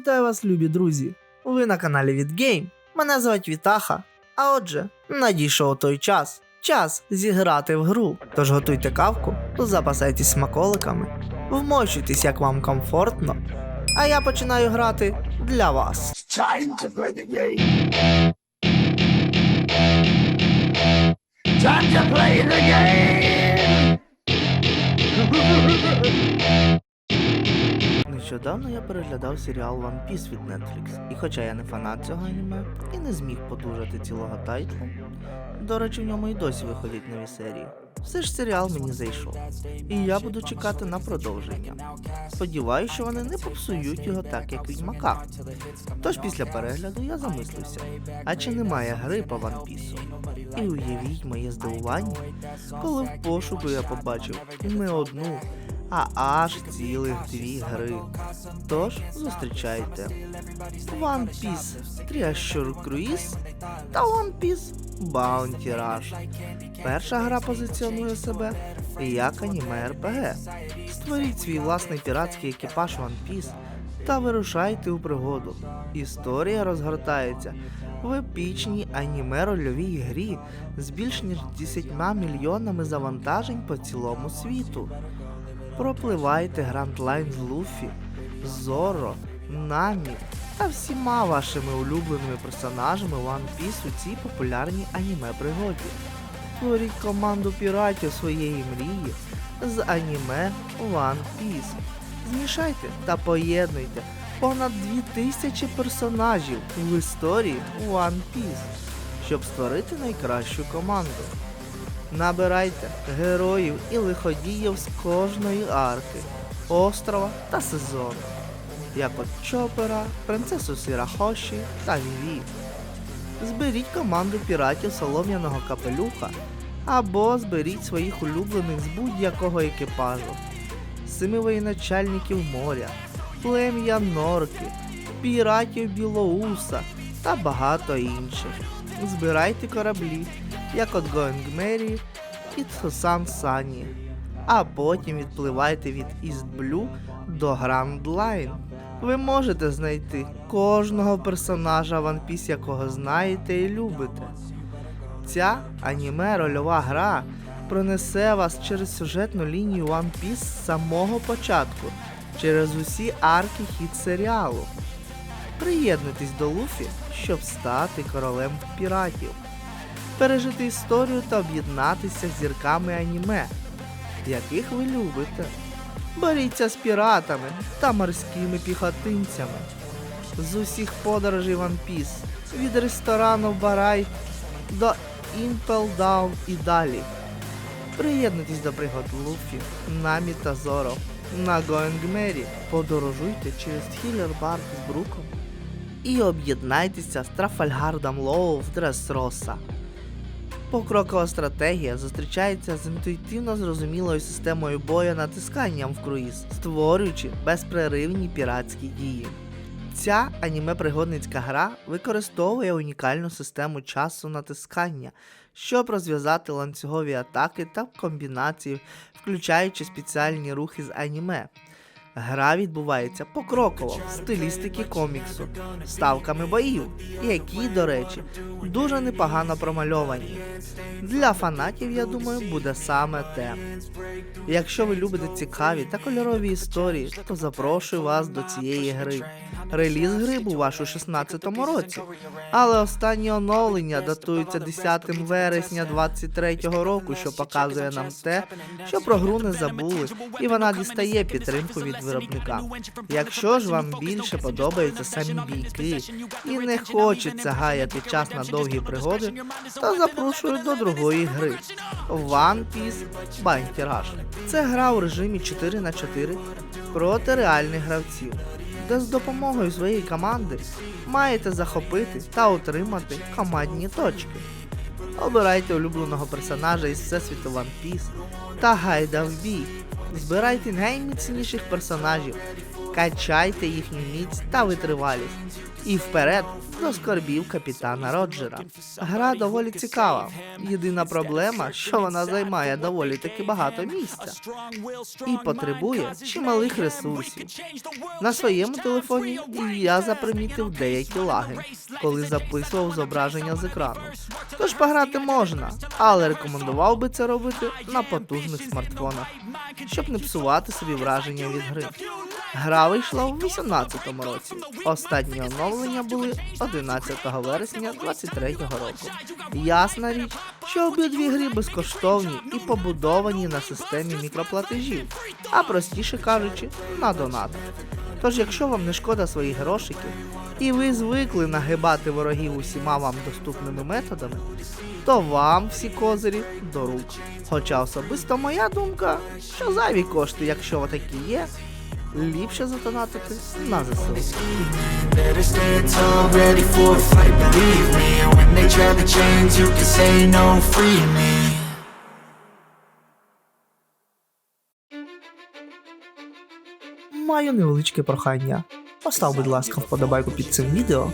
Вітаю вас, любі друзі! Ви на каналі VidGame. Мене звуть Вітаха. А отже, надійшов той час. Час зіграти в гру. Тож готуйте кавку, запасайтесь смаколиками, вмощуйтесь, як вам комфортно. А я починаю грати для вас. Time to play the game. Time to play the game. Нещодавно я переглядав серіал One Piece від Netflix, і хоча я не фанат цього аніме і не зміг подужати цілого тайтлу, до речі, в ньому і досі виходять нові серії. Все ж серіал мені зайшов, і я буду чекати на продовження. Сподіваюся, що вони не попсують його так, як відьмака. Тож після перегляду я замислився, а чи немає гри по One Piece? І уявіть моє здивування, коли в пошуку я побачив не одну, а аж цілих дві гри. Тож зустрічайте One Piece Treasure Cruise та One Piece Bounty Rush. Перша гра позиціонує себе як аніме РПГ. Створіть свій власний піратський екіпаж One Piece та вирушайте у пригоду. Історія розгортається в епічній аніме рольовій грі з більш ніж 10 мільйонами завантажень по цілому світу. Пропливайте Грандлайн з Луфі, Зоро, Намі та всіма вашими улюбленими персонажами One Piece у цій популярній аніме пригоді. Створіть команду піратів своєї мрії з аніме One Piece. Змішайте та поєднуйте понад 2000 персонажів в історії One Piece, щоб створити найкращу команду. Набирайте героїв і лиходіїв з кожної арки, острова та сезону, як от Чопера, принцесу Сірахоші та Віві. Зберіть команду піратів солом'яного капелюха або зберіть своїх улюблених з будь-якого екіпажу, семи воєначальників моря, плем'я Норки, піратів Білоуса та багато інших. Збирайте кораблі, як от Going Mary і Тсусан Сані, а потім відпливайте від East Blue до Grand Line. Ви можете знайти кожного персонажа One Piece, якого знаєте і любите. Ця аніме рольова гра пронесе вас через сюжетну лінію One Piece з самого початку, через усі арки хід серіалу. Приєднуйтесь до Луфі, щоб стати королем піратів, пережити історію та об'єднатися з зірками аніме, яких ви любите. Боріться з піратами та морськими піхотинцями. З усіх подорожей One Piece, від ресторану Барай до Impel Down і далі. Приєднуйтесь до пригод Луфі, Намі та Зоро. На Merry подорожуйте через Хілер Бар з Бруком і об'єднайтеся з Трафальгардом Лоу в Дресроса. Покрокова стратегія зустрічається з інтуїтивно зрозумілою системою бою натисканням в круїз, створюючи безперервні піратські дії. Ця аніме-пригодницька гра використовує унікальну систему часу натискання, щоб розв'язати ланцюгові атаки та комбінації, включаючи спеціальні рухи з аніме. Гра відбувається покроково в стилістики коміксу, ставками боїв, які, до речі, дуже непогано промальовані. Для фанатів, я думаю, буде саме те. Якщо ви любите цікаві та кольорові історії, то запрошую вас до цієї гри. Реліз гри був аж у 16-му році, але останні оновлення датуються 10 вересня 23-го року, що показує нам те, що про гру не забули, і вона дістає підтримку від виробника. Якщо ж вам більше подобаються самі бійки і не хочеться гаяти час на довгі пригоди, то запрошую до другої гри One Piece Bounty Rush. Це гра у режимі 4 на 4 проти реальних гравців, де з допомогою своєї команди маєте захопити та отримати командні точки. Обирайте улюбленого персонажа із всесвіту One Piece та гайда в бій. Збирайте найміцніших персонажів Качайте їхню міць та витривалість. І вперед до скорбів капітана Роджера. Гра доволі цікава. Єдина проблема, що вона займає доволі таки багато місця і потребує чималих ресурсів. На своєму телефоні я запримітив деякі лаги, коли записував зображення з екрану. Тож пограти можна, але рекомендував би це робити на потужних смартфонах, щоб не псувати собі враження від гри. Гра вийшла у 2018 році. Останні оновлення були 11 вересня 2023 року. Ясна річ, що обидві гри безкоштовні і побудовані на системі мікроплатежів, а простіше кажучи, на донатах. Тож, якщо вам не шкода своїх грошиків, і ви звикли нагибати ворогів усіма вам доступними методами, то вам всі козирі до рук. Хоча особисто моя думка, що зайві кошти, якщо такі є, ліпше задонатити на ЗСУ. Маю невеличке прохання. Постав, будь ласка, вподобайку під цим відео,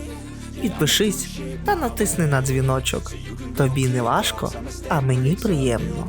підпишись та натисни на дзвіночок. Тобі не важко, а мені приємно.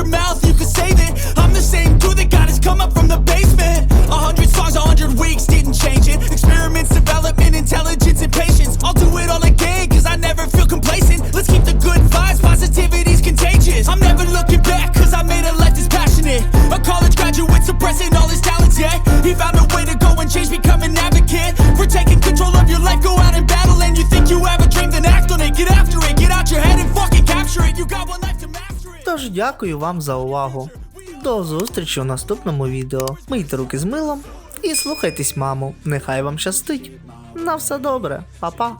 your mouth, Тож дякую вам за увагу. До зустрічі у наступному відео. Мийте руки з милом і слухайтесь, маму. Нехай вам щастить. На все добре, Па-па.